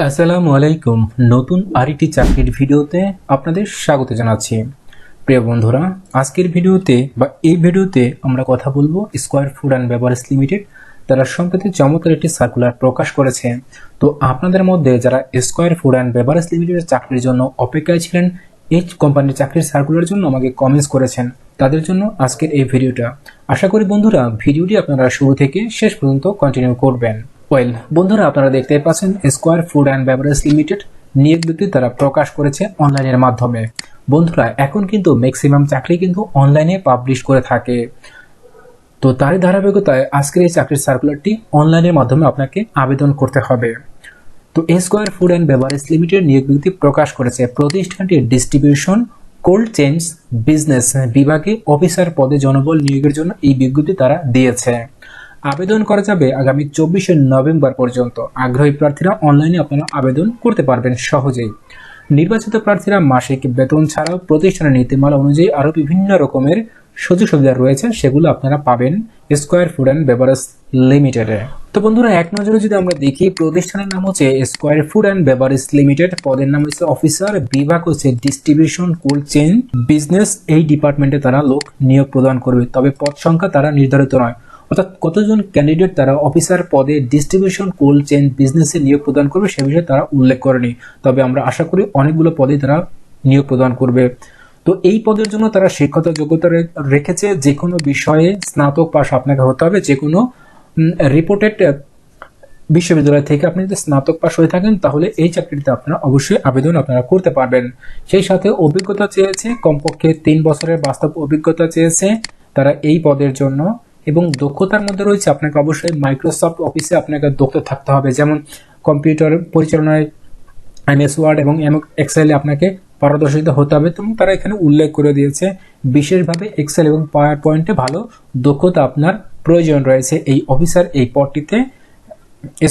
আসসালামু আলাইকুম। নতুন আরেকটি চাকরির ভিডিওতে আপনাদের স্বাগত জানাচ্ছি। প্রিয় বন্ধুরা, আজকের ভিডিওতে বা এই ভিডিওতে আমরা কথা বলব Square food and beverage limited তারা সম্প্রতি চমৎকার একটি সার্কুলার প্রকাশ করেছে। তো আপনাদের মধ্যে যারা স্কোয়ার ফুড অ্যান্ড বেভারেজ লিমিটেডের চাকরির জন্য অপেক্ষায় ছিলেন, এই কোম্পানির চাকরির সার্কুলার জন্য আমাকে কমেন্টস করেছেন। তাদের জন্য আজকের এই ভিডিওটা। আশা করি বন্ধুরা, ভিডিওটি আপনারা শুরু থেকে শেষ পর্যন্ত কন্টিনিউ করবেন। ওয়েল বন্ধুরা, আপনারা দেখতে পাচ্ছেন Square food and beverage limited নিয়োগ বিজ্ঞপ্তি তারা প্রকাশ করেছে অনলাইনের মাধ্যমে। বন্ধুরা, এখন কিন্তু ম্যাক্সিমাম চাকরি কিন্তু অনলাইনে পাবলিশ করে থাকে। তো তারই ধারাবাহিকতায় আজকের এই চাকরির সার্কুলারটি অনলাইনের মাধ্যমে আপনাকে আবেদন করতে হবে। তো Square food and beverage limited নিয়োগ বিজ্ঞপ্তি প্রকাশ করেছে প্রতিষ্ঠানটির ডিস্ট্রিবিউশন কোল্ড চেঞ্জ বিজনেস বিভাগে অফিসার পদে জনবল নিয়োগের জন্য এই বিজ্ঞপ্তি তারা দিয়েছে। আবেদন করা যাবে আগামী চব্বিশে নভেম্বর পর্যন্ত। আগ্রহী প্রার্থীরা অনলাইনে আপনারা আবেদন করতে পারবেন সহজেই। নির্বাচিত প্রার্থীরা মাসিক বেতন ছাড়াও প্রতিষ্ঠানের নীতিমালা অনুযায়ী আরও বিভিন্ন রকমের সুযোগ সুবিধা রয়েছে, সেগুলো আপনারা পাবেন স্কোয়ার ফুড অ্যান্ড বেভারেজ লিমিটেডে তো বন্ধুরা, এক নজরে যদি আমরা দেখি, প্রতিষ্ঠানের নাম হচ্ছে Square food and beverage limited পদের নাম হচ্ছে অফিসার বিভাগ হচ্ছে ডিস্ট্রিবিউশন কোল্ড চেইন বিজনেস এই ডিপার্টমেন্টে তারা লোক নিয়োগ প্রদান করবে। তবে পদ সংখ্যা তারা নির্ধারিত নয়। অর্থাৎ কতজন ক্যান্ডিডেট তারা অফিসার পদে ডিস্ট্রিবিউশন কোল্ড চেইন বিজনেসে নিয়োগ প্রদান করবে সে বিষয়ে তারা উল্লেখ করেনি। তবে আমরা আশা করি অনেকগুলো পদে তারা নিয়োগ প্রদান করবে। তো এই পদের জন্য তারা শিক্ষতা যোগ্যতা রেখেছে। যে কোনো বিষয়ে স্নাতক পাস আপনাকে হতে হবে। যে কোনো রিপোর্টেড বিশ্ববিদ্যালয় থেকে আপনি যদি স্নাতক পাস হয়ে থাকেন, তাহলে এই চাকরিতে আপনারা অবশ্যই আবেদন আপনারা করতে পারবেন। সেই সাথে অভিজ্ঞতা চেয়েছে, কমপক্ষে তিন বছরের বাস্তব অভিজ্ঞতা চেয়েছে। তারা এই পদের জন্য এবং দক্ষতার মধ্যে রয়েছে আপনাকে অবশ্যই মাইক্রোসফট অফিসে আপনাকে দক্ষ থাকতে হবে। যেমন কম্পিউটার পরিচালনায় এমএস ওয়ার্ড এবং এম এক্সেলে আপনাকে পারদর্শিতা হতে হবে এবং তারা এখানে উল্লেখ করে দিয়েছে, বিশেষভাবে এক্সেল এবং পাওয়ার পয়েন্টে ভালো দক্ষতা আপনার প্রয়োজন রয়েছে এই অফিসার এই পদটিতে।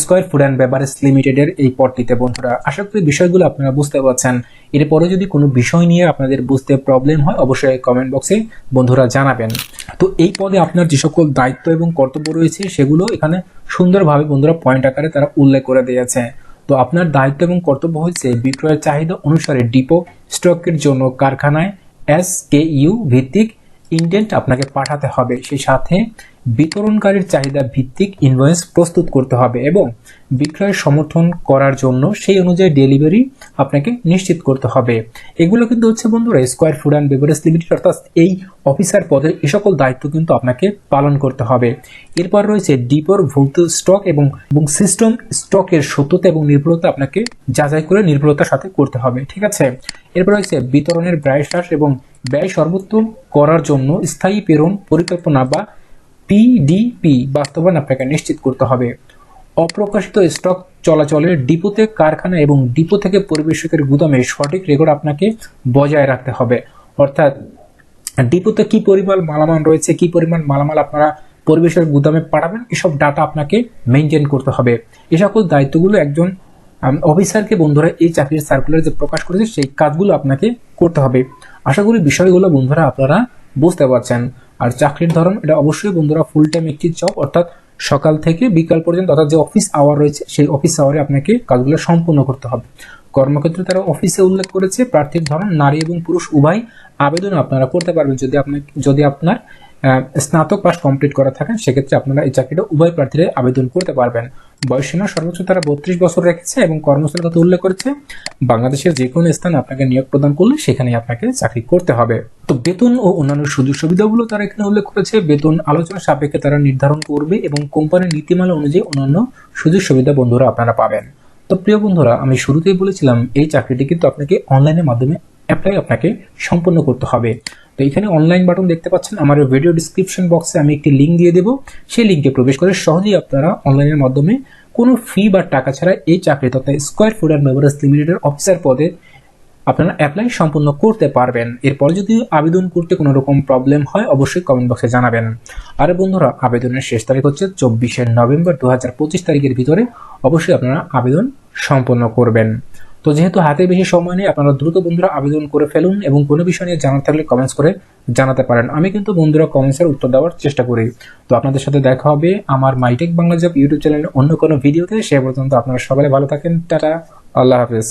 স্কোয়ার ফুড অ্যান্ড বেভারেজ লিমিটেডের এই পদটিতে বন্ধুরা, আশা করি বিষয়গুলো আপনারা বুঝতে পারছেন। এরপরে যদি কোনো বিষয় নিয়ে আপনাদের বুঝতে প্রবলেম হয়, অবশ্যই কমেন্ট বক্সে বন্ধুরা জানাবেন। তো এই পদে আপনার যে সকল দায়িত্ব এবং কর্তব্য রয়েছে, সেগুলো এখানে সুন্দরভাবে বন্ধুরা পয়েন্ট আকারে তারা উল্লেখ করে দিয়েছে। তো আপনার দায়িত্ব এবং কর্তব্য হচ্ছে বিক্রয়ের চাহিদা অনুসারে ডিপো স্টকের জন্য কারখানায় এস কে ইউ ভিত্তিক ইন্ডেন্ট আপনাকে পাঠাতে হবে। সেই সাথে বিতরণকারীর চাহিদা ভিত্তিক ইনভয়েস প্রস্তুত করতে হবে এবং বিক্রয় সমর্থন করার জন্য সেই অনুযায়ী ডেলিভারি আপনাকে নিশ্চিত করতে হবে। এগুলো কিন্তু হচ্ছে বন্ধুরা Square food and beverage limited অর্থাৎ এই অফিসার পদের এই সকল দায়িত্ব কিন্তু আপনাকে পালন করতে হবে। এরপর রয়েছে ডিপোর ভৌত স্টক এবং এবং সিস্টেম স্টকের সত্যতা এবং নির্ভুলতা আপনাকে যাচাই করে নির্ভুলতার সাথে করতে হবে। ঠিক আছে? এরপর রয়েছে বিতরণের ব্যয় হ্রাস এবং ব্যয় সর্বোত্তম করার জন্য স্থায়ী প্রেরণ পরিকল্পনা বা পিডিপি বাস্তবায়ন আপনাকে নিশ্চিত করতে হবে। অপ্রকাশিত স্টক চলাচলে ডিপোতে কারখানা এবং ডিপো থেকে পরিবেশকের গুদামে সঠিক রেকর্ড আপনাকে বজায় রাখতে হবে। অর্থাৎ, ডিপোতে কি পরিমাণ মালামাল রয়েছে, কি পরিমাণ মালামাল আপনারা পরিবেশের গুদামে পাঠাবেন, এসব ডাটা আপনাকে মেনটেন করতে হবে। এ সকল দায়িত্বগুলো একজন অফিসারকে বন্ধুরা এই চাকরির সার্কুলার যে প্রকাশ করেছে, সেই কাজগুলো আপনাকে করতে হবে। আশা করি বিষয়গুলো বন্ধুরা আপনারা বুঝতে পারছেন। আর চাকরির ধরন, এটা অবশ্যই বন্ধুরা ফুল টাইম একটি জব অর্থাৎ সকাল থেকে বিকাল পর্যন্ত, অর্থাৎ যে অফিস আওয়ার রয়েছে, সেই অফিস আওয়ারে আপনাকে কাজগুলো সম্পূর্ণ করতে হবে। কর্মক্ষেত্রে তারা অফিসে উল্লেখ করেছে, প্রার্থীর ধরন নারী এবং পুরুষ, উভয় আবেদন আপনারা করতে পারবেন। যদি আপনার যদি আপনার স্নাতক পাস কমপ্লিট করা থাকেন, সেক্ষেত্রে আপনারা এই চাকরিটা উভয় প্রার্থীরা আবেদন করতে পারবেন। বয়সসীমা সর্বোচ্চ তারা বত্রিশ বছর রেখেছে এবং কর্মস্থলের কথা উল্লেখ করেছে, বাংলাদেশের যে কোনো স্থানে আপনাকে নিয়োগ প্রদান করলে সেখানে আপনাকে চাকরি করতে হবে। তো বেতন ও অন্যান্য সুযোগ সুবিধাগুলো তারা এখানে উল্লেখ করেছে, বেতন আলোচনা সাপেক্ষে তারা নির্ধারণ করবে এবং কোম্পানির নীতিমালা অনুযায়ী অন্যান্য সুযোগ সুবিধা বন্ধুরা আপনারা পাবেন। তো প্রিয় বন্ধুরা, আমি শুরুতেই বলেছিলাম, এই চাকরিটি কিন্তু আপনাকে অনলাইনের মাধ্যমে অ্যাপ্লাই আপনাকে সম্পন্ন করতে হবে। তো এখানে অনলাইন বাটন দেখতে পাচ্ছেন, আমার ভিডিও ডিসক্রিপশন বক্সে আমি একটি লিঙ্ক দিয়ে দেবো। সেই লিঙ্কে প্রবেশ করে সহজেই আপনারা অনলাইনের মাধ্যমে কোনো ফি বা টাকা ছাড়া এই চাকরি তথা স্কোয়ার ফুড অ্যান্ড বেভারেজ লিমিটেডের অফিসার পদে আপনারা অ্যাপ্লাই সম্পূর্ণ করতে পারবেন। এরপরে যদি আবেদন করতে কোনো রকম প্রবলেম হয়, অবশ্যই কমেন্ট বক্সে জানাবেন। আর বন্ধুরা, আবেদনের শেষ তারিখ হচ্ছে চব্বিশে নভেম্বর দু হাজার পঁচিশ তারিখের ভিতরে। অবশ্যই আপনারা আবেদন সম্পন্ন করবেন। তো যেহেতু হাতে বেশি সময় নেই, আপনারা দ্রুত বন্ধুরা আবেদন করে ফেলুন এবং কোনো বিষয় নিয়ে জানার থাকলে কমেন্টস করে জানাতে পারেন। আমি কিন্তু বন্ধুরা কমেন্টসের উত্তর দেওয়ার চেষ্টা করি। তো আপনাদের সাথে দেখা হবে আমার মাইটেক বাংলা জব ইউটিউব চ্যানেলের অন্য কোনো ভিডিওতে সে পর্যন্ত আপনারা সকালে ভালো থাকেন। টাটা। আল্লাহ হাফেজ।